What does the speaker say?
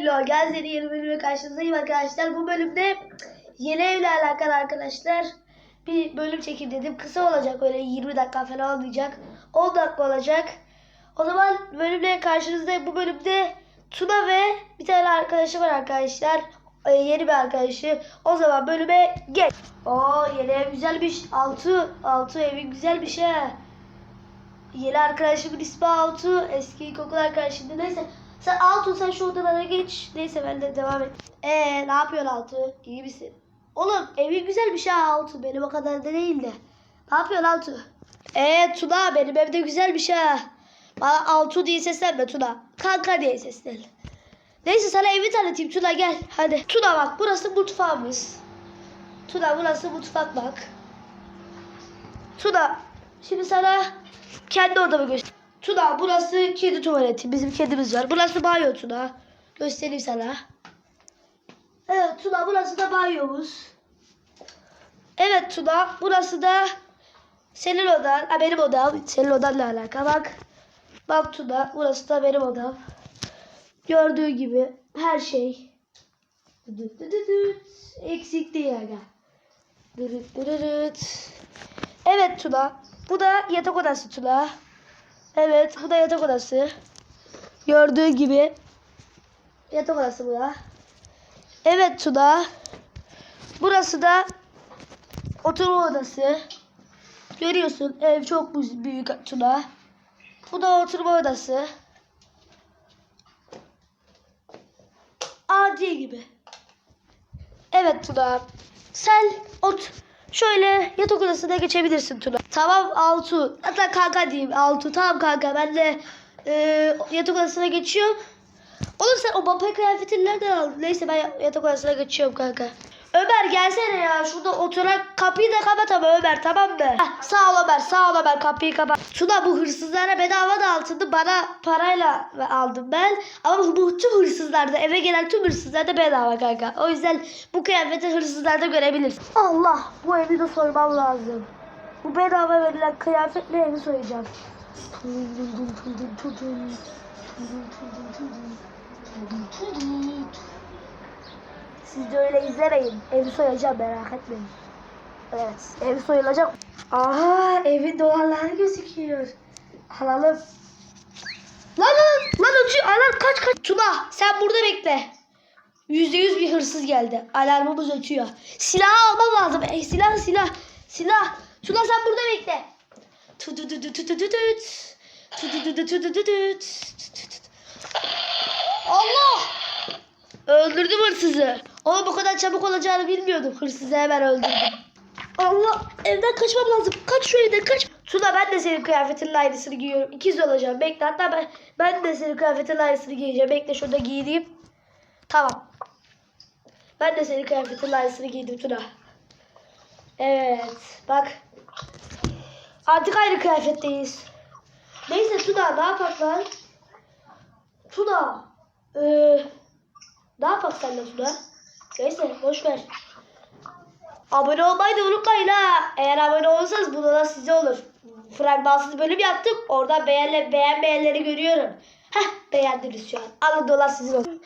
Hello, Gel yeni bölümle karşınızdayım arkadaşlar. Bu bölümde yeni evle alakalı arkadaşlar bir bölüm çekim dedim. Kısa olacak öyle 20 dakika falan olmayacak. 10 dakika olacak. O zaman bölümle karşınızda bu bölümde Tuna ve bir tane arkadaşı var arkadaşlar. Ee, yeni bir arkadaşı. O zaman bölüme geç. Oo yeni ev güzelmiş. Altı, altı evi güzelmiş ha. Yeni arkadaşımın ismi Altu. Eski ilkokul arkadaşımdı. Neyse. Sen Altu sen şu odalara geç. Neyse ben de devam et. Eee ne yapıyorsun Altu? İyi misin? Oğlum evin güzelmiş ha Altu. Benim o kadar da değil de. Ne yapıyorsun Altu? Eee Tuna benim evde güzelmiş ha. Bana Altu diye seslenme Tuna. Kanka diye seslen. Neyse sana evi tanıtayım Tuna gel. Hadi. Tuna bak burası mutfağımız. Tuna burası mutfak bak. Tuna şimdi sana kendi odamı göster. Tuna burası kedi tuvaleti. Bizim kedimiz var. Burası banyo Tuna. Göstereyim sana. Evet Tuna burası da banyomuz. Evet Tuna burası da senin odan. Ha, benim odam. Senin odanla alakalı. Bak. Bak Tuna burası da benim odam. Gördüğün gibi her şey. Eksik değil dırırıt. Evet Tuna. Bu da yatak odası Tuna. Evet bu da yatak odası. Gördüğün gibi. Yatak odası bu da. Evet Tuna. Burası da oturma odası. Görüyorsun ev çok büyük Tuna. Bu da oturma odası. Adi gibi. Evet Tuna. Sen ot şöyle yatak odasına geçebilirsin Tuna. Tamam Altu. Hatta kanka diyeyim Altu. Tamam kanka ben de e, yatak odasına geçiyorum. Oğlum sen o baba kıyafetini nereden aldın? Neyse ben yatak odasına geçiyorum kanka. Ömer gelsene ya şurada oturak kapıyı da kapat ama Ömer tamam mı? Heh, sağ ol Ömer sağ ol Ömer kapıyı kapat. Tuna bu hırsızlara bedava da altındı bana parayla aldım ben. Ama bu tüm hırsızlarda eve gelen tüm hırsızlar da bedava kanka. O yüzden bu kıyafeti hırsızlarda görebilirsin. Allah bu evi de soymam lazım. Bu bedava verilen kıyafetle evi soyacağım. Siz de öyle izlemeyin. Evi soyacağım merak etmeyin. Evet evi soyulacak. Aha evin dolarları gözüküyor. Alalım. Lan lan lan ötüyor. Alarm kaç kaç. Tuna sen burada bekle. Yüzde yüz bir hırsız geldi. Alarmımız ötüyor. Silah almam lazım. E, silah silah. Silah. Tuna sen burada bekle. Allah! Öldürdüm hırsızı. Ama bu kadar çabuk olacağını bilmiyordum. Hırsızı hemen öldürdüm. Allah! Evden kaçmam lazım. Kaç şu evden kaç. Tuna ben de senin kıyafetinin aynısını giyiyorum. İkiz olacağım. Bekle hatta ben, ben de senin kıyafetinin aynısını giyeceğim. Bekle şurada giyineyim. Tamam. Ben de senin kıyafetinin aynısını giydim Tuna. Evet. Bak. Artık aynı kıyafetteyiz. Neyse Tuna ne yapak lan? Tuna. Eee... Ne yapak senle Tuna? Neyse boş ver. Abone olmayı da unutmayın ha. Eğer abone olursanız bu da size olur. Fragmansız bölüm yaptık. Oradan beğenle, beğenmeyenleri görüyorum. Heh beğendiniz şu an. Alın dolar sizin olsun.